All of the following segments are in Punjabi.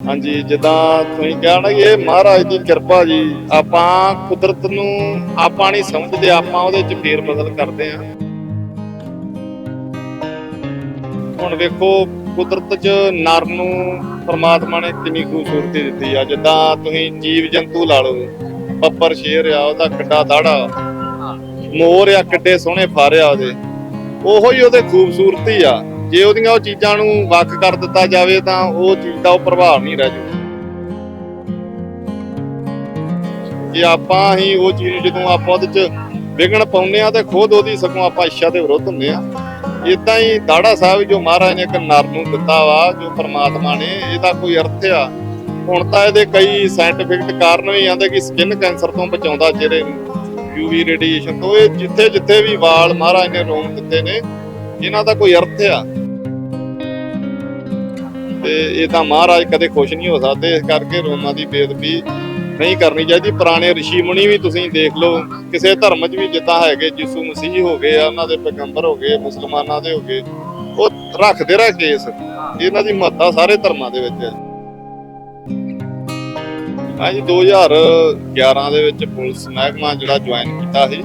ਹਾਂਜੀ, ਜਿੱਦਾਂ ਤੁਸੀਂ ਕਿਹਾ ਨਾ ਇਹ ਮਹਾਰਾਜ ਦੀ ਕਿਰਪਾ ਜੀ, ਆਪਾਂ ਕੁਦਰਤ ਨੂੰ ਆਪਾਂ ਨਹੀਂ ਸਮਝਦੇ, ਆਪਾਂ ਉਹਦੇ ਚ ਫੇਰ ਬਦਲ ਕਰਦੇ ਆ ਹੁਣ ਵੇਖੋ, ਕੁਦਰਤ ਚ ਨਰ ਨੂੰ ਪਰਮਾਤਮਾ ਨੇ ਕਿੰਨੀ ਖੂਬਸੂਰਤੀ ਦਿੱਤੀ ਆ। ਜਿੱਦਾਂ ਤੁਸੀਂ ਜੀਵ ਜੰਤੂ ਲਾ ਲਓ, ਬੱਬਰ ਸ਼ੇਰ ਆ, ਉਹਦਾ ਕਿੱਡਾ ਦਾੜਾ ਮੋਰ ਆ, ਕਿੱਡੇ ਸੋਹਣੇ ਫਾਰਿਆ ਉਹਦੇ। ਉਹੋ ਹੀ ਉਹਦੇ ਖੂਬਸੂਰਤੀ ਆ। ਜੇ ਉਹਦੀਆਂ ਉਹ ਚੀਜ਼ਾਂ ਨੂੰ ਵੱਖ ਕਰ ਦਿੱਤਾ ਜਾਵੇ ਤਾਂ ਉਹ ਚੀਜ਼ ਦਾ ਉਹ ਪ੍ਰਭਾਵ ਨਹੀਂ ਰਹਿ ਜੂ ਜੇ ਆਪਾਂ ਹੀ ਉਹ ਚੀਜ਼ ਜਦੋਂ ਆਪਾਂ ਉਹਦੇ ਚ ਵਿਗਣ ਪਾਉਂਦੇ ਆ ਤੇ ਖੁਦ ਉਹਦੀ ਸਗੋਂ ਆਪਾਂ ਇੱਛਾ ਦੇ ਵਿਰੁੱਧ ਹੁੰਦੇ ਆ ਇਦਾਂ ਹੀ ਦਾੜਾ ਸਾਹਿਬ ਜੋ ਮਹਾਰਾਜ ਨੇ ਇੱਕ ਨਰ ਨੂੰ ਦਿੱਤਾ ਵਾ, ਜੋ ਪਰਮਾਤਮਾ ਨੇ, ਇਹਦਾ ਕੋਈ ਅਰਥ ਆ। ਹੁਣ ਤਾਂ ਇਹਦੇ ਕਈ ਸਾਇੰਟੀਫਿਕ ਕਾਰਨ ਵੀ ਆਂਦੇ ਕਿ ਸਕਿਨ ਕੈਂਸਰ ਤੋਂ ਬਚਾਉਂਦਾ ਚਿਹਰੇ ਨੂੰ ਯੂਵੀ ਰੇਡੀਏਸ਼ਨ ਤੋਂ, ਇਹ ਜਿੱਥੇ ਜਿੱਥੇ ਵੀ ਵਾਲ ਮਹਾਰਾਜ ਨੇ ਰੋਮ ਦਿੱਤੇ ਨੇ, ਇਹਨਾਂ ਦਾ ਕੋਈ ਅਰਥ ਆ। ਤੇ ਇਹ ਤਾਂ ਮਹਾਰਾਜ ਕਦੇ ਖੁਸ਼ ਨਹੀਂ ਹੋ ਸਕਦੇ। ਇਸ ਕਰਕੇ ਰੋਮਾਂ ਦੀ ਬੇਦਬੀ ਨਹੀਂ ਕਰਨੀ ਚਾਹੀਦੀ। ਪੁਰਾਣੇ ઋષਿ ਮੁਨੀ ਵੀ ਤੁਸੀਂ ਦੇਖ ਲਓ, ਕਿਸੇ ਧਰਮ 'ਚ ਵੀ ਜਿੱਦਾਂ ਹੈਗੇ ਯਿਸੂ ਮਸੀਹ ਹੋ ਗਏ ਆ ਉਹਨਾਂ ਦੇ ਪੈਗੰਬਰ ਹੋ ਗਏ, ਮੁਸਲਮਾਨਾਂ ਦੇ ਹੋ ਗਏ, ਉਹ ਰੱਖਦੇ ਰਹੇ ਕੇਸ। ਇਹਨਾਂ ਦੀ ਮਹੱਤਤਾ ਸਾਰੇ ਧਰਮਾਂ ਦੇ ਵਿੱਚ ਹੈ। ਹਾਂਜੀ 2011 ਦੇ ਵਿੱਚ ਪੁਲਿਸ ਮਹਿਕਮਾ ਜਿਹੜਾ ਜੁਆਇਨ ਕੀਤਾ ਸੀ,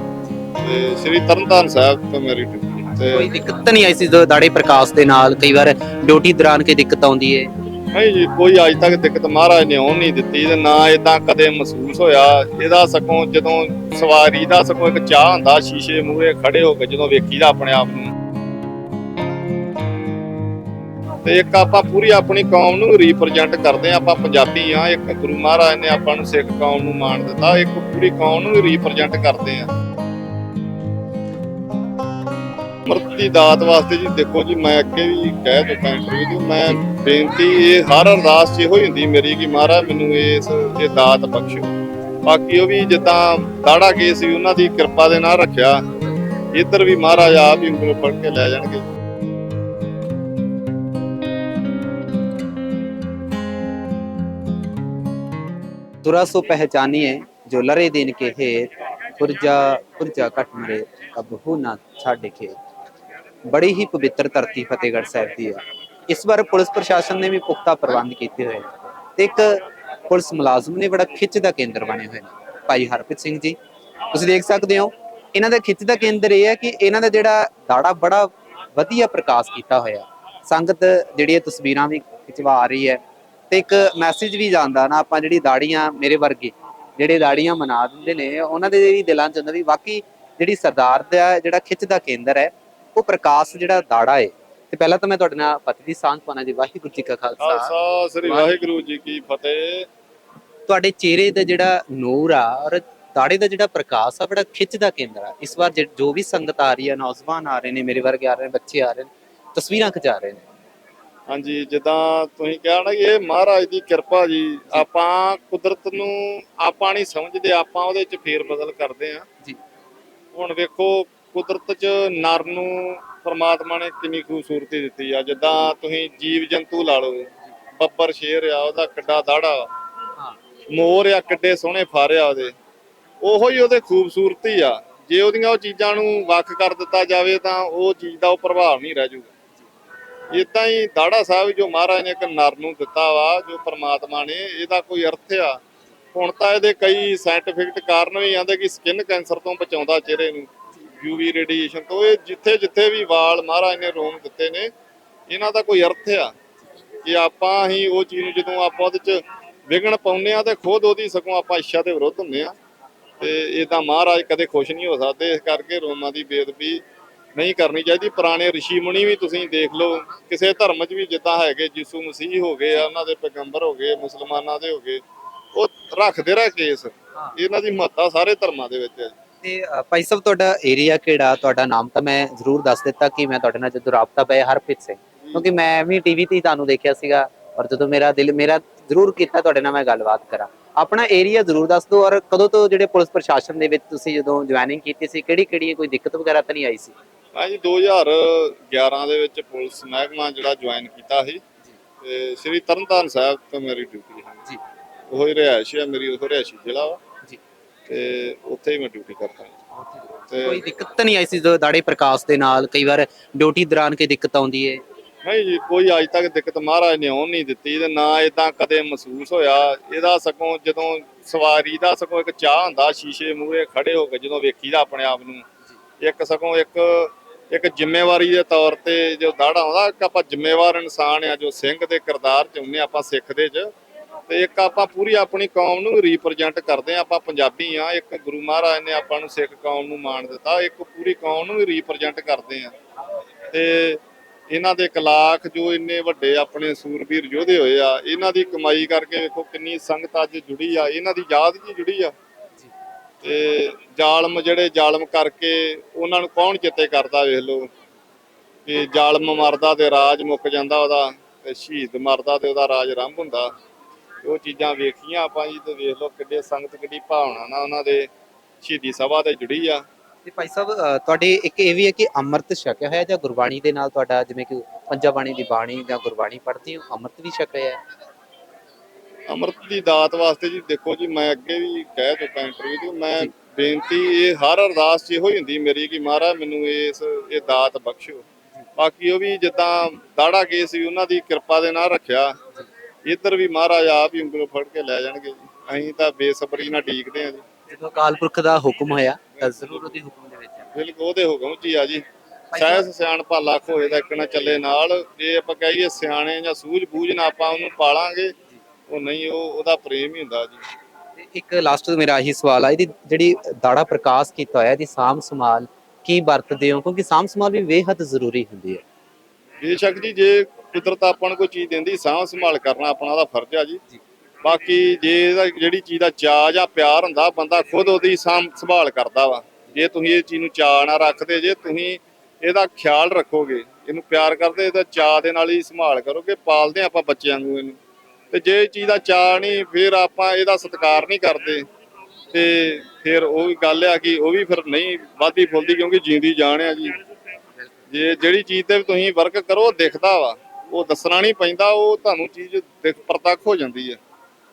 ਤੇ ਸ੍ਰੀ ਤਰਨਤਾਰਨ ਸਾਹਿਬ ਤੋਂ ਮੇਰੀ ਡਿਊਟੀ ਕੋਈ ਦਿੱਕਤ ਨਹੀਂ ਆਈ ਸੀ ਜਦੋਂ ਦਾੜੇ ਪ੍ਰਕਾਸ਼ ਦੇ ਨਾਲ ਕਈ ਵਾਰ ਡਿਊਟੀ ਦੌਰਾਨ ਕੋਈ ਦਿੱਕਤ ਆਉਂਦੀ ਹੈ ਨਹੀਂ ਜੀ ਕੋਈ ਅੱਜ ਤੱਕ ਦਿੱਕਤ ਮਹਾਰਾਜ ਨੇ ਆਉਣ ਨਹੀਂ ਦਿੱਤੀ ਤੇ ਨਾ ਇਦਾਂ ਕਦੇ ਮਹਿਸੂਸ ਹੋਇਆ। ਇਹਦਾ ਸਗੋਂ ਜਦੋਂ ਸਵਾਰੀ ਦਾ ਸਗੋਂ ਇੱਕ ਚਾਹ ਹੁੰਦਾ ਸ਼ੀਸ਼ੇ ਮੂਹਰੇ ਖੜੇ ਹੋ ਕੇ ਜਦੋਂ ਵੇਖੀਦਾ ਆਪਣੇ ਆਪ ਨੂੰ। ਤੇ ਇੱਕ ਆਪਾਂ ਪੂਰੀ ਆਪਣੀ ਕੌਮ ਨੂੰ ਰਿਪਰੈਜ਼ੈਂਟ ਕਰਦੇ ਆ ਆਪਾਂ ਪੰਜਾਬੀ ਆ ਇੱਕ ਗੁਰੂ ਮਹਾਰਾਜ ਨੇ ਆਪਾਂ ਨੂੰ ਸਿੱਖ ਕੌਮ ਨੂੰ ਮਾਣ ਦਿੱਤਾ ਇੱਕ ਪੂਰੀ ਕੌਮ ਨੂੰ ਰਿਪਰੈਜ਼ੈਂਟ ਕਰਦੇ ਆ ਅੰਮ੍ਰਿਤ ਦਾਤ ਵਾਸਤੇ ਜੀ, ਦੇਖੋ ਜੀ, ਮੈਂ ਅੱਗੇ ਵੀ ਕਹਿ ਚੁੱਕਾ ਇੰਟਰਵਿਊ 'ਚ ਮੈਂ ਬੇਨਤੀ, ਇਹ ਹਰ ਅਰਦਾਸ 'ਚ ਇਹੋ ਹੀ ਹੁੰਦੀ ਮੇਰੀ ਕਿ ਮਹਾਰਾਜ ਮੈਨੂੰ ਇਸ ਇਹ ਦਾਤ ਬਖਸ਼ੋ ਬਾਕੀ ਉਹ ਵੀ ਜਿੱਦਾਂ ਦਾੜਾ ਗਏ ਸੀ, ਉਹਨਾਂ ਦੀ ਕਿਰਪਾ ਦੇ ਨਾਲ ਰੱਖਿਆ। ਇੱਧਰ ਵੀ ਮਹਾਰਾਜ ਆਪ ਹੀ ਉਂਗਲ ਫੜ ਕੇ ਲੈ ਜਾਣਗੇ। ਤੁਰਾ ਸੋ ਪਹਿਚਾਨੀਏ ਜੋ ਲਰੇ ਦਿਨ ਕੇ ਹੈ ਪੁਰਜਾ ਪੁਰਜਾ ਕਟ ਮਰੇ ਕਬਹੂ ਨਾ ਛਾੜੇ ਕੇ। ਬੜੀ ਹੀ ਪਵਿੱਤਰ ਧਰਤੀ ਫਤਿਹਗੜ੍ਹ ਸਾਹਿਬ ਦੀ ਹੈ। ਇਸ ਵਾਰ ਪੁਲਿਸ ਪ੍ਰਸ਼ਾਸਨ ਨੇ ਵੀ ਪੁਖਤਾ ਪ੍ਰਬੰਧ ਕੀਤੇ ਹੋਏ ਤੇ ਇੱਕ ਪੁਲਿਸ ਮੁਲਾਜ਼ਮ ਨੇ ਬੜਾ ਖਿੱਚ ਦਾ ਕੇਂਦਰ ਬਣੇ ਹੋਏ ਨੇ। ਭਾਈ ਹਰਪ੍ਰੀਤ ਸਿੰਘ ਜੀ, ਤੁਸੀਂ ਦੇਖ ਸਕਦੇ ਹੋ, ਇਹਨਾਂ ਦਾ ਖਿੱਚ ਦਾ ਕੇਂਦਰ ਇਹ ਹੈ ਕਿ ਇਹਨਾਂ ਦਾ ਜਿਹੜਾ ਦਾੜਾ ਬੜਾ ਵਧੀਆ ਪ੍ਰਕਾਸ਼ ਕੀਤਾ ਹੋਇਆ ਸੰਗਤ ਜਿਹੜੀ ਇਹ ਤਸਵੀਰਾਂ ਵੀ ਖਿਚਵਾ ਰਹੀ ਹੈ ਤੇ ਇੱਕ ਮੈਸੇਜ ਵੀ ਜਾਂਦਾ ਨਾ, ਆਪਾਂ ਜਿਹੜੀ ਦਾੜੀਆਂ ਮੇਰੇ ਵਰਗੇ ਜਿਹੜੇ ਦਾੜੀਆਂ ਮਨਾ ਦਿੰਦੇ ਨੇ, ਉਹਨਾਂ ਦੇ ਵੀ ਦਿਲਾਂ 'ਚ ਹੁੰਦਾ ਵੀ ਵਾਕਈ ਜਿਹੜੀ ਸਰਦਾਰ ਦਾ ਜਿਹੜਾ ਖਿੱਚ ਦਾ ਕੇਂਦਰ ਹੈ ਉਹ ਪ੍ਰਕਾਸ਼ ਜਿਹੜਾ ਦਾੜਾ ਹੈ ਤੇ ਪਹਿਲਾਂ ਤਾਂ ਮੈਂ ਤੁਹਾਡੇ ਨਾਲ ਪਤੀ ਦੀ ਸਾਂਝ ਪਾਉਣਾ ਜੀ। ਵਾਹਿਗੁਰੂ ਜੀ ਕਾ ਖਾਲਸਾ। ਸ੍ਰੀ ਵਾਹਿਗੁਰੂ ਜੀ ਕੀ ਫਤਿਹ। ਤੁਹਾਡੇ ਚਿਹਰੇ ਦਾ ਜਿਹੜਾ ਨੂਰ ਆ ਔਰ ਦਾੜੇ ਦਾ ਜਿਹੜਾ ਪ੍ਰਕਾਸ਼ ਆ ਬੜਾ ਖਿੱਚ ਦਾ ਕੇਂਦਰ ਆ। ਇਸ ਵਾਰ ਜਿ- ਵੀ ਸੰਗਤ ਆ ਰਹੀ ਹੈ ਨੌਜਵਾਨ ਆ ਰਹੇ ਨੇ ਮੇਰੇ ਵਰਗੇ ਆ ਰਹੇ ਨੇ ਬੱਚੇ ਆ ਰਹੇ ਨੇ ਤਸਵੀਰਾਂ ਖਿਚਾ ਰਹੇ ਨੇ। ਹਾਂਜੀ ਜਿੱਦਾਂ ਤੁਸੀਂ ਕਿਹਾ ਨਾ ਇਹ ਮਹਾਰਾਜ ਦੀ ਕਿਰਪਾ ਜੀ ਆਪਾਂ ਕੁਦਰਤ ਨੂੰ ਆਪਾਂ ਨਹੀਂ ਸਮਝਦੇ ਆਪਾਂ ਉਹਦੇ ਚ ਫੇਰ ਬਦਲ ਕਰਦੇ ਆ ਜੀ। ਹੁਣ ਵੇਖੋ ਕੁਦਰਤ ਚ ਨਰ ਨੂੰ ਪਰਮਾਤਮਾ ਨੇ ਕਿੰਨੀ ਖੂਬਸੂਰਤੀ ਦਿੱਤੀ ਆ। ਜਿੱਦਾਂ ਤੁਸੀਂ ਜੀਵ ਜੰਤੂ ਲਾ ਲਓ ਬੱਬਰ ਸ਼ੇਰ ਆ ਉਹਦਾ ਕਿੱਡਾ ਦਾੜਾ ਹਾਂ। ਮੋਰ ਆ ਕਿੱਡੇ ਸੋਹਣੇ ਫਾਰਿਆ ਉਹਦੇ। ਉਹੋ ਹੀ ਉਹਦੇ ਖੂਬਸੂਰਤੀ ਆ। ਜੇ ਉਹਦੀਆਂ ਉਹ ਚੀਜ਼ਾਂ ਨੂੰ ਵੱਖ ਕਰ ਦਿੱਤਾ ਜਾਵੇ ਤਾਂ ਉਹ ਚੀਜ਼ ਦਾ ਉਹ ਪ੍ਰਭਾਵ ਨਹੀਂ ਰਹਿ ਜੂਗਾ। ਇਦਾਂ ਹੀ ਦਾੜਾ ਸਾਹਿਬ ਜੋ ਮਹਾਰਾਜ ਨੇ ਇੱਕ ਨਰ ਨੂੰ ਦਿੱਤਾ ਵਾ ਜੋ ਪ੍ਰਮਾਤਮਾ ਨੇ ਇਹਦਾ ਕੋਈ ਅਰਥ ਆ। ਹੁਣ ਤਾਂ ਇਹਦੇ ਕਈ ਸਾਇੰਟੀਫਿਕ ਕਾਰਨ ਵੀ ਆਂਦੇ ਕਿ ਸਕਿਨ ਕੈਂਸਰ ਤੋਂ ਬਚਾਉਂਦਾ ਚਿਹਰੇ ਨੂੰ। ਯੂਵੀ ਰੇਡੀਏਸ਼ਨ ਤੋਂ ਇਹ ਜਿੱਥੇ ਜਿੱਥੇ ਵੀ ਵਾਲ ਮਹਾਰਾਜ ਨੇ ਰੋਮ ਦਿੱਤੇ ਨੇ ਇਹਨਾਂ ਦਾ ਕੋਈ ਅਰਥ ਆ ਕਿ ਆਪਾਂ ਹੀ ਉਹ ਚੀਜ਼ ਨੂੰ ਜਦੋਂ ਆਪਾਂ ਉਹਦੇ ਚ ਵਿਗਣ ਪਾਉਂਦੇ ਆ ਤੇ ਖੁਦ ਉਹਦੀ ਸਗੋਂ ਆਪਾਂ ਇੱਛਾ ਦੇ ਵਿਰੁੱਧ ਹੁੰਦੇ ਆ ਤੇ ਤਾਂ ਮਹਾਰਾਜ ਕਦੇ ਖੁਸ਼ ਨਹੀਂ ਹੋ ਸਕਦੇ ਇਸ ਕਰਕੇ ਰੋਮਾਂ ਦੀ ਬੇਦਬੀ ਨਹੀਂ ਕਰਨੀ ਚਾਹੀਦੀ। ਪੁਰਾਣੇ ઋષਿ ਮੁਨੀ ਵੀ ਤੁਸੀਂ ਦੇਖ ਲਓ ਕਿਸੇ ਧਰਮ 'ਚ ਵੀ ਜਿੱਦਾਂ ਹੈਗੇ ਯਿਸੂ ਮਸੀਹ ਹੋ ਗਏ ਆ ਉਹਨਾਂ ਦੇ ਪੈਗੰਬਰ ਹੋ ਗਏ ਮੁਸਲਮਾਨਾਂ ਦੇ ਹੋ ਗਏ ਉਹ ਰੱਖਦੇ ਰਹਿ ਕੇਸ। ਇਹਨਾਂ ਦੀ ਮਹੱਤਤਾ ਸਾਰੇ ਧਰਮਾਂ ਦੇ ਵਿੱਚ ਹੈ। ਤੇ ਅ, ਭਾਈ ਸਾਹਿਬ ਤੁਹਾਡਾ ਏਰੀਆ ਕਿਹੜਾ? ਤੁਹਾਡਾ ਨਾਮ ਤਾਂ ਮੈਂ ਜ਼ਰੂਰ ਦੱਸ ਦਿੱਤਾ ਕਿ ਮੈਂ ਤੁਹਾਡੇ ਨਾਲ ਜਦੋਂ ਰਾਬਤਾ ਪਿਆ ਹਰਪ੍ਰੀਤ ਸਿੰਘ। ਕਿਉਂਕਿ ਮੈਂ ਵੀ ਟੀਵੀ ਤੇ ਹੀ ਤੁਹਾਨੂੰ ਦੇਖਿਆ ਸੀਗਾ ਔਰ ਜਦੋਂ ਮੇਰਾ ਦਿਲ ਮੇਰਾ ਜ਼ਰੂਰ ਕੀਤਾ ਤੁਹਾਡੇ ਨਾਲ ਮੈਂ ਗੱਲਬਾਤ ਕਰਾਂ। ਆਪਣਾ ਏਰੀਆ ਜ਼ਰੂਰ ਦੱਸ ਦਿਓ ਔਰ ਕਦੋਂ ਤੋਂ ਜਿਹੜੇ ਪੁਲਿਸ ਪ੍ਰਸ਼ਾਸਨ ਦੇ ਵਿੱਚ ਤੁਸੀਂ ਜਦੋਂ ਜੁਆਇਨਿੰਗ ਕੀਤੀ ਸੀ ਕਿਹੜੀ ਕਿਹੜੀ ਕੋਈ ਦਿੱਕਤ ਵਗੈਰਾ ਤਾਂ ਨਹੀਂ ਆਈ ਸੀ? ਹਾਂਜੀ 2011 ਦੇ ਵਿੱਚ ਪੁਲਿਸ ਮਹਿਕਮਾ ਜਿਹੜਾ ਜੁਆਇਨ ਕੀਤਾ ਸੀ ਤੇ ਸ੍ਰੀ ਤਰਨਤਾਰਨ ਸਾਹਿਬ ਤੋਂ ਮੇਰੀ ਡਿਊਟੀ ਹੈ। ਜੀ। ਉਹ ਹੀ ਰਿਹਾਇਸ਼ ਹੈ ਮੇਰੀ ਉਹ ਰਿਹਾਇਸ਼ੀ ਜ਼ਿਲ੍ਹਾ ਵਾ। ਤੇ ਉੱਥੇ ਹੀ ਮੈਂ ਡਿਊਟੀ ਕਰਦਾ। ਤੇ ਕੋਈ ਦਿੱਕਤ ਤਾਂ ਨਹੀਂ ਆਈ ਸੀ ਜਦੋਂ ਦਾੜੇ ਪ੍ਰਕਾਸ਼ ਦੇ ਨਾਲ? ਕਈ ਵਾਰ ਡਿਊਟੀ ਦੌਰਾਨ ਕੋਈ ਦਿੱਕਤ ਆਉਂਦੀ ਹੈ ਨਹੀਂ ਜੀ ਕੋਈ ਅੱਜ ਤੱਕ ਦਿੱਕਤ ਮਹਾਰਾਜ ਨੇ ਆਉਣ ਨਹੀਂ ਦਿੱਤੀ ਤੇ ਨਾ ਇਦਾਂ ਕਦੇ ਮਹਿਸੂਸ ਹੋਇਆ। ਇਹਦਾ ਸਗੋਂ ਜਦੋਂ ਸਵਾਰੀ ਦਾ ਸਗੋਂ ਇੱਕ ਚਾਹ ਹੁੰਦਾ ਸ਼ੀਸ਼ੇ ਮੂਹਰੇ ਖੜੇ ਹੋ ਕੇ ਜਦੋਂ ਵੇਖੀਦਾ ਆਪਣੇ ਆਪ ਨੂੰ ਇੱਕ ਸਗੋਂ ਇੱਕ ਇੱਕ ਜ਼ਿੰਮੇਵਾਰੀ ਦੇ ਤੌਰ ਤੇ ਜੋ ਦਾੜਾ ਆਉਂਦਾ ਇੱਕ ਆਪਾਂ ਜ਼ਿੰਮੇਵਾਰ ਇਨਸਾਨ ਆ ਜੋ ਸਿੰਘ ਦੇ ਕਿਰਦਾਰ ਚ ਹੁੰਨੇ ਆਪਾਂ ਸਿੱਖ ਦੇ ਚ। ਤੇ ਇੱਕ ਆਪਾਂ ਪੂਰੀ ਆਪਣੀ ਕੌਮ ਨੂੰ ਰਿਪਰੈਜ਼ੈਂਟ ਕਰਦੇ ਆ ਆਪਾਂ ਪੰਜਾਬੀ ਆ ਇੱਕ ਗੁਰੂ ਮਹਾਰਾਜ ਨੇ ਆਪਾਂ ਨੂੰ ਸਿੱਖ ਕੌਮ ਨੂੰ ਮਾਣ ਦਿੱਤਾ ਇੱਕ ਪੂਰੀ ਕੌਮ ਨੂੰ ਵੀ ਰਿਪਰੈਜ਼ੈਂਟ ਕਰਦੇ ਆ ਤੇ ਇਹਨਾਂ ਦੇ ਕਲਾਕ ਜੋ ਇੰਨੇ ਵੱਡੇ ਆਪਣੇ ਸੂਰਬੀਰ ਯੋਧੇ ਹੋਏ ਆ ਇਹਨਾਂ ਦੀ ਕਮਾਈ ਕਰਕੇ ਵੇਖੋ ਕਿੰਨੀ ਸੰਗਤ ਅੱਜ ਜੁੜੀ ਆ ਇਹਨਾਂ ਦੀ ਯਾਦ ਜੀ ਜੁੜੀ ਆ। ਤੇ ਜ਼ਾਲਮ ਜਿਹੜੇ ਜ਼ਾਲਮ ਕਰਕੇ ਉਹਨਾਂ ਨੂੰ ਕੌਣ ਚਿੱਤੇ ਕਰਦਾ ਵੇਖ ਲਓ। ਕਿ ਜ਼ਾਲਮ ਮਰਦਾ ਤੇ ਰਾਜ ਮੁੱਕ ਜਾਂਦਾ ਉਹਦਾ ਤੇ ਸ਼ਹੀਦ ਮਰਦਾ ਤੇ ਉਹਦਾ ਰਾਜ ਆਰੰਭ ਹੁੰਦਾ। ਉਹ ਚੀਜ਼ਾਂ ਵੇਖੀਆਂ ਆਪਾਂ ਜੀ ਤੇ ਵੇਖ ਲਓ ਕਿੱਡੇ ਸੰਗਤ ਕਿੱਡੀ ਭਾਵਨਾ ਨਾਲ ਉਹਨਾਂ ਦੇ ਸ਼ਹੀਦੀ ਸਭਾ ਤੇ ਜੁੜੀ ਆ। ਤੇ ਭਾਈ ਸਾਹਿਬ ਤੁਹਾਡੇ ਇੱਕ ਇਹ ਵੀ ਹੈ ਕਿ ਅੰਮ੍ਰਿਤ ਛਕਿਆ ਹੋਇਆ ਜਾਂ ਗੁਰਬਾਣੀ ਦੇ ਨਾਲ ਤੁਹਾਡਾ ਜਿਵੇਂ ਕਿ ਪੰਜਾ ਬਾਣੀ ਦੀ ਬਾਣੀ ਜਾਂ ਗੁਰਬਾਣੀ ਪੜ੍ਹਦੇ ਹੋ ਅੰਮ੍ਰਿਤ ਵੀ ਛਕਿਆ ਹੈ? ਅੰਮ੍ਰਿਤ ਦੀ ਦਾਤ ਵਾਸਤੇ ਜੀ ਦੇਖੋ ਜੀ ਮੈਂ ਅੱਗੇ ਵੀ ਕਹਿ ਚੁੱਕਾ ਇੰਟਰਵਿਊ 'ਚ ਮੈਂ। ਬੇਨਤੀ ਇਹ ਹਰ ਅਰਦਾਸ 'ਚ ਇਹੋ ਹੀ ਹੁੰਦੀ ਮੇਰੀ ਕਿ ਮਹਾਰਾਜ ਮੈਨੂੰ ਇਸ ਇਹ ਦਾਤ ਬਖਸ਼ੋ ਬਾਕੀ ਉਹ ਵੀ ਜਿੱਦਾਂ ਦਾੜਾ ਕੇਸ ਸੀ ਉਹਨਾਂ ਦੀ ਕਿਰਪਾ ਦੇ ਨਾਲ ਰੱਖਿਆ। ਇੱਧਰ ਵੀ ਮਹਾਰਾਜ ਆਪ ਹੀ ਉਂਗਲ ਫੜ ਕੇ ਲੈ ਜਾਣਗੇ ਜੀ। ਅਸੀਂ ਤਾਂ ਬੇਸਬਰੀ ਨਾਲ ਡੀਕਦੇ ਹਾਂ ਜੀ। ਜਦੋਂ ਅਕਾਲ ਪੁਰਖ ਦਾ ਹੁਕਮ ਹੋਇਆ ਤਾਂ ਜ਼ਰੂਰ ਉਹਦੇ ਹੁਕਮ ਦੇ ਵਿੱਚ ਬਿਲਕੁਲ ਉਹਦੇ ਹੁਕਮ 'ਚ ਹੀ ਆ ਜੀ। ਸਹਿਸ ਸਿਆਣਪਾ ਲੱਖ ਹੋਏ ਦਾ ਇੱਕ ਨਾ ਚੱਲੇ ਨਾਲ। ਜੇ ਆਪਾਂ ਕਹੀਏ ਸਿਆਣੇ ਜਾਂ ਸੂਝ-ਬੂਝ ਨਾ ਆਪਾਂ ਉਹਨੂੰ ਪਾਲਾਂਗੇ ਉਹ ਨਹੀਂ ਉਹ ਉਹਦਾ ਪ੍ਰੇਮ ਹੀ ਹੁੰਦਾ ਜੀ। ਤੇ ਇੱਕ ਲਾਸਟ ਮੇਰਾ ਆਹੀ ਸਵਾਲ ਆ ਇਹਦੀ ਜਿਹੜੀ ਦਾੜਾ ਪ੍ਰਕਾਸ਼ ਕੀਤਾ ਹੋਇਆ ਇਹਦੀ ਸਾਂਭ ਸੰਭਾਲ ਕੀ ਵਰਤਦੇ ਹੋ? ਕਿਉਂਕਿ ਸਾਂਭ ਸੰਭਾਲ ਵੀ ਬੇਹੱਦ ਜ਼ਰੂਰੀ ਹੁੰਦੀ ਹੈ। ਬੇਸ਼ੱਕ ਜੀ ਜੇ ਕੁਦਰਤ ਆਪਾਂ ਨੂੰ ਕੋਈ ਚੀਜ਼ ਦਿੰਦੀ ਸਾਂਭ ਸੰਭਾਲ ਕਰਨਾ ਆਪਣਾ ਉਹਦਾ ਫਰਜ਼ ਆ ਜੀ। ਬਾਕੀ ਜੇ ਇਹਦਾ ਜਿਹੜੀ ਚੀਜ਼ ਦਾ ਚਾਅ ਜਾਂ ਪਿਆਰ ਹੁੰਦਾ ਬੰਦਾ ਖੁਦ ਉਹਦੀ ਸਾਂਭ ਸੰਭਾਲ ਕਰਦਾ ਵਾ। ਜੇ ਤੁਸੀਂ ਇਹ ਚੀਜ਼ ਨੂੰ ਚਾਅ ਨਾ ਰੱਖਦੇ ਜੇ ਤੁਸੀਂ ਇਹਦਾ ਖਿਆਲ ਰੱਖੋਗੇ ਇਹਨੂੰ ਪਿਆਰ ਕਰਦੇ ਇਹਦਾ ਚਾਅ ਦੇ ਨਾਲ ਹੀ ਸੰਭਾਲ ਕਰੋਗੇ ਪਾਲਦੇ ਆਪਾਂ ਬੱਚਿਆਂ ਨੂੰ ਇਹਨੂੰ। ਤੇ ਜੇ ਇਹ ਚੀਜ਼ ਦਾ ਚਾਅ ਨਹੀਂ ਫਿਰ ਆਪਾਂ ਇਹਦਾ ਸਤਿਕਾਰ ਨਹੀਂ ਕਰਦੇ। ਤੇ ਫਿਰ ਉਹ ਵੀ ਗੱਲ ਆ ਕਿ ਉਹ ਵੀ ਫਿਰ ਨਹੀਂ ਵਾਧੀ ਫੁੱਲਦੀ ਕਿਉਂਕਿ ਜਿੰਦੀ ਜਾਨ ਆ ਜੀ। ਜੇ ਜਿਹੜੀ ਚੀਜ਼ ਤੇ ਤੁਸੀਂ ਵਰਕ ਕਰੋ ਦਿਖਦਾ ਵਾ। ਉਹ ਦੱਸਣਾ ਨਹੀਂ ਪੈਂਦਾ ਉਹ ਤੁਹਾਨੂੰ ਚੀਜ਼ ਦਿਖ ਪ੍ਰਤੱਖ ਹੋ ਜਾਂਦੀ ਹੈ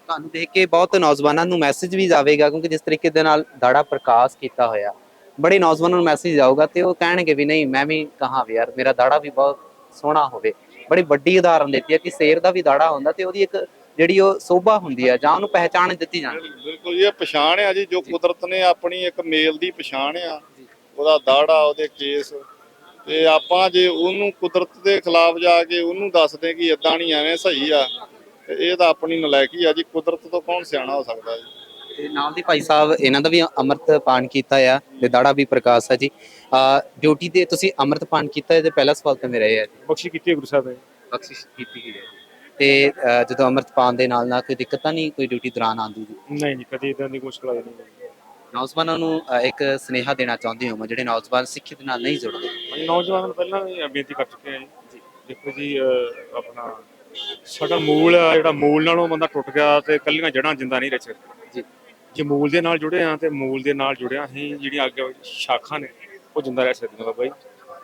ਤੁਹਾਨੂੰ ਦੇਖ ਕੇ ਬਹੁਤ ਨੌਜਵਾਨਾਂ ਨੂੰ ਮੈਸੇਜ ਵੀ ਜਾਵੇਗਾ ਕਿਉਂਕਿ ਜਿਸ ਤਰੀਕੇ ਦੇ ਨਾਲ ਦਾੜਾ ਪ੍ਰਕਾਸ਼ ਕੀਤਾ ਹੋਇਆ ਬੜੇ ਨੌਜਵਾਨਾਂ ਨੂੰ ਮੈਸੇਜ ਜਾਊਗਾ ਤੇ ਉਹ ਕਹਿਣਗੇ ਵੀ ਨਹੀਂ ਮੈਂ ਵੀ ਕਹਾਂ ਵੀ ਯਾਰ ਮੇਰਾ ਦਾੜਾ ਵੀ ਬਹੁਤ ਸੋਹਣਾ ਹੋਵੇ ਬੜੀ ਵੱਡੀ ਉਦਾਹਰਨ ਦਿੱਤੀ ਹੈ ਕਿ ਸ਼ੇਰ ਦਾ ਵੀ ਦਾੜਾ ਹੁੰਦਾ ਤੇ ਉਹਦੀ ਇੱਕ ਜਿਹੜੀ ਉਹ ਸੋਭਾ ਹੁੰਦੀ ਹੈ ਜਾਂ ਉਹਨੂੰ ਪਹਿਚਾਣ ਦਿੱਤੀ ਜਾਂਦੀ ਹੈ ਬਿਲਕੁਲ ਇਹ ਪਛਾਣ ਆ ਜੀ ਜੋ। ਕੁਦਰਤ ਨੇ ਆਪਣੀ ਇੱਕ ਮੇਲ ਦੀ ਪਛਾਣ ਆ। ਉਹਦਾ ਦਾੜਾ ਉਹਦੇ ਕੇਸ ਤੇ ਆਪਾਂ ਜੇ ਉਹਨੂੰ ਕੁਦਰਤ ਦੇ ਖਿਲਾਫ ਜਾ ਕੇ ਉਹਨੂੰ ਦੱਸਦੇ ਕਿ ਇਦਾਂ ਨਹੀਂ ਐਵੇਂ ਸਹੀ ਆ ਤੇ ਇਹ ਤਾਂ ਆਪਣੀ ਨਲਾਇਕੀ ਆ ਜੀ ਕੁਦਰਤ ਤੋਂ ਕੌਣ ਸਿਆਣਾ ਹੋ ਸਕਦਾ ਜੀ? ਤੇ ਨਾਲ ਦੀ ਭਾਈ ਸਾਹਿਬ ਇਹਨਾਂ ਦਾ ਵੀ ਅੰਮ੍ਰਿਤ ਪਾਨ ਕੀਤਾ ਆ ਤੇ ਦਾੜਾ ਵੀ ਪ੍ਰਕਾਸ਼ ਹੈ ਜੀ। ਆ ਡਿਊਟੀ ਤੇ ਤੁਸੀਂ ਅੰਮ੍ਰਿਤ ਪਾਨ ਕੀਤਾ ਹੈ ਤੇ ਪਹਿਲਾ ਸਵਾਲ ਤਾਂ ਮੇਰਾ ਇਹ ਹੈ ਜੀ? ਬਖਸ਼ੀ ਕੀਤੀ ਹੈ ਗੁਰੂ ਸਾਹਿਬ ਨੇ। ਬਖਸ਼ਿਸ਼ ਕੀਤੀ ਗਈ ਹੈ। ਤੇ ਅ, ਜਦੋਂ ਅੰਮ੍ਰਿਤ ਪਾਨ ਦੇ ਨਾਲ ਨਾਲ ਕੋਈ ਦਿੱਕਤ ਤਾਂ ਨਹੀਂ ਕੋਈ ਡਿਊਟੀ ਦੌਰਾਨ ਆਉਂਦੀ ਜੀ? ਨਹੀਂ ਜੀ ਕਦੀ ਇਦਾਂ ਦੀ ਮੁਸ਼ਕਲ ਆਈ ਨਹੀਂ ਨੌਜਵਾਨਾਂ ਨੂੰ ਅ, ਇੱਕ ਸੁਨੇਹਾ ਦੇਣਾ ਚਾਹੁੰਦੇ ਹਾਂ? ਜਿਹੜੇ ਨੌਜਵਾਨ ਸਿੱਖੀ ਦੇ ਨਾਲ ਨਹੀਂ ਜੁੜਦੇ। ਅਸੀਂ ਨੌਜਵਾਨਾਂ ਨੂੰ ਪਹਿਲਾਂ ਵੀ ਬੇਨਤੀ ਕਰ ਚੁੱਕੇ ਹਾਂ ਜੀ। ਦੇਖੋ ਜੀ ਅਹ, ਆਪਣਾ ਸਾਡਾ ਮੂਲ ਆ ਜਿਹੜਾ ਮੂਲ ਨਾਲੋਂ ਬੰਦਾ ਟੁੱਟ ਗਿਆ ਤੇ ਕੱਲੀਆਂ ਜੜਾਂ ਜਿੰਦਾ ਨਹੀਂ ਰਹਿ ਸਕਦਾ ਜੀ। ਜੇ ਮੂਲ ਦੇ ਨਾਲ ਜੁੜੇ ਆ ਤੇ ਮੂਲ ਦੇ ਨਾਲ ਜੁੜਿਆ ਅਸੀਂ ਜਿਹੜੀਆਂ ਅੱਗੇ ਸ਼ਾਖਾ ਨੇ ਉਹ ਜਿੰਦਾ ਰਹਿ ਸਕਦੀਆਂ ਬਾਬਾ ਜੀ।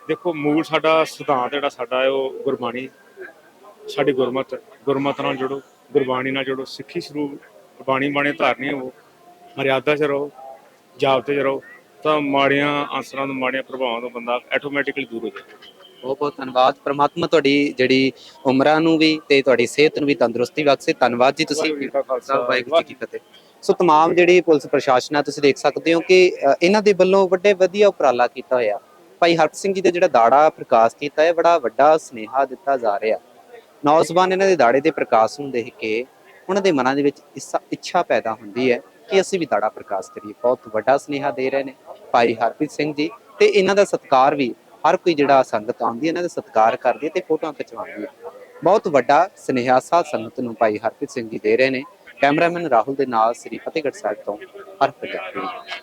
ਦੇਖੋ ਮੂਲ ਸਾਡਾ ਸਿਧਾਂਤ ਜਿਹੜਾ ਸਾਡਾ ਹੈ ਉਹ ਗੁਰਬਾਣੀ ਸਾਡੀ ਗੁਰਮਤ ਗੁਰਮਤ ਨਾਲ ਜੁੜੋ ਗੁਰਬਾਣੀ ਨਾਲ ਜੁੜੋ ਸਿੱਖੀ ਸਰੂਪ ਬਾਣੀ ਬਾਣੇ ਧਾਰਨੀ ਹੋ ਮਰਿਆਦਾ 'ਚ ਰਹੋ ਜਾਬਤੇ 'ਚ ਰਹੋ ਤਾਂ ਮਾੜੀਆਂ ਆਸਰਾਂ ਤੋਂ ਮਾੜੀਆਂ ਪ੍ਰਭਾਵਾਂ ਤੋਂ ਬੰਦਾ ਆਟੋਮੈਟਿਕਲੀ ਦੂਰ ਹੋ ਜਾਏਗਾ ਬਹੁਤ ਬਹੁਤ ਧੰਨਵਾਦ ਪ੍ਰਮਾਤਮਾ ਤੁਹਾਡੀ ਜਿਹੜੀ ਉਮਰਾਂ ਨੂੰ ਵੀ ਤੇ ਤੁਹਾਡੀ ਸਿਹਤ ਨੂੰ ਵੀ ਤੰਦਰੁਸਤੀ ਬਖਸ਼ੇ ਧੰਨਵਾਦ ਜੀ ਤੁਸੀਂ ਵਾਹਿਗੁਰੂ ਜੀ ਕਾ ਖਾਲਸਾ, ਸਾਹਿਬ ਵਾਹਿਗੁਰੂ ਜੀ ਕੀ ਫਤਿਹ ਸੋ तमाम ਜਿਹੜੀ ਪੁਲਿਸ ਪ੍ਰਸ਼ਾਸਨ ਆ ਤੁਸੀਂ ਦੇਖ ਸਕਦੇ ਹੋ ਕਿ ਅ, ਇਹਨਾਂ ਦੇ ਵੱਲੋਂ ਵੱਡੇ ਵਧੀਆ ਉਪਰਾਲਾ ਕੀਤਾ ਹੋਇਆ ਭਾਈ ਹਰਪ ਸਿੰਘ ਜੀ ਦਾ ਜਿਹੜਾ ਦਾੜਾ ਪ੍ਰਕਾਸ਼ ਕੀਤਾ ਹੈ ਬੜਾ ਵੱਡਾ ਸਨੇਹਾ ਦਿੱਤਾ ਜਾ ਰਿਹਾ ਨੌਜਵਾਨ ਇਹਨਾਂ ਦੇ ਦਾੜੇ ਦੇ ਪ੍ਰਕਾਸ਼ ਨੂੰ ਦੇਖ ਕੇ ਉਹਨਾਂ ਦੇ ਮਨਾਂ ਦੇ ਵਿੱਚ ਇਸਾ- ਇੱਛਾ ਪੈਦਾ ਹੁੰਦੀ ਹੈ ਕਿ ਅਸੀਂ ਵੀ ਦਾੜਾ ਪ੍ਰਕਾਸ਼ ਕਰੀਏ। ਬਹੁਤ ਵੱਡਾ ਸਨੇਹਾ ਦੇ ਰਹੇ ਨੇ ਭਾਈ ਹਰਪ੍ਰੀਤ ਸਿੰਘ ਜੀ ਤੇ ਇਹਨਾਂ ਦਾ ਸਤਿਕਾਰ ਵੀ ਹਰ ਕੋਈ ਜਿਹੜਾ ਸੰਗਤ ਆਉਂਦੀ ਹੈ, ਇਹਨਾਂ ਦਾ ਸਤਿਕਾਰ ਕਰਦੀ ਹੈ ਤੇ ਫੋਟੋਆਂ ਖਿਚਵਾਉਂਦੀ ਹੈ। ਬਹੁਤ ਵੱਡਾ ਸਨੇਹਾ ਸਾਧ ਸੰਗਤ ਨੂੰ ਭਾਈ ਹਰਪ੍ਰੀਤ ਸਿੰਘ ਜੀ ਦੇ ਰਹੇ ਨੇ। ਕੈਮਰਾਮੈਨ ਰਾਹੁਲ ਦੇ ਨਾਲ ਸ੍ਰੀ ਫਤਿਹਗੜ੍ਹ ਸਾਹਿਬ ਤੋਂ ਹਰਪ੍ਰੀਤ ਸਿੰਘ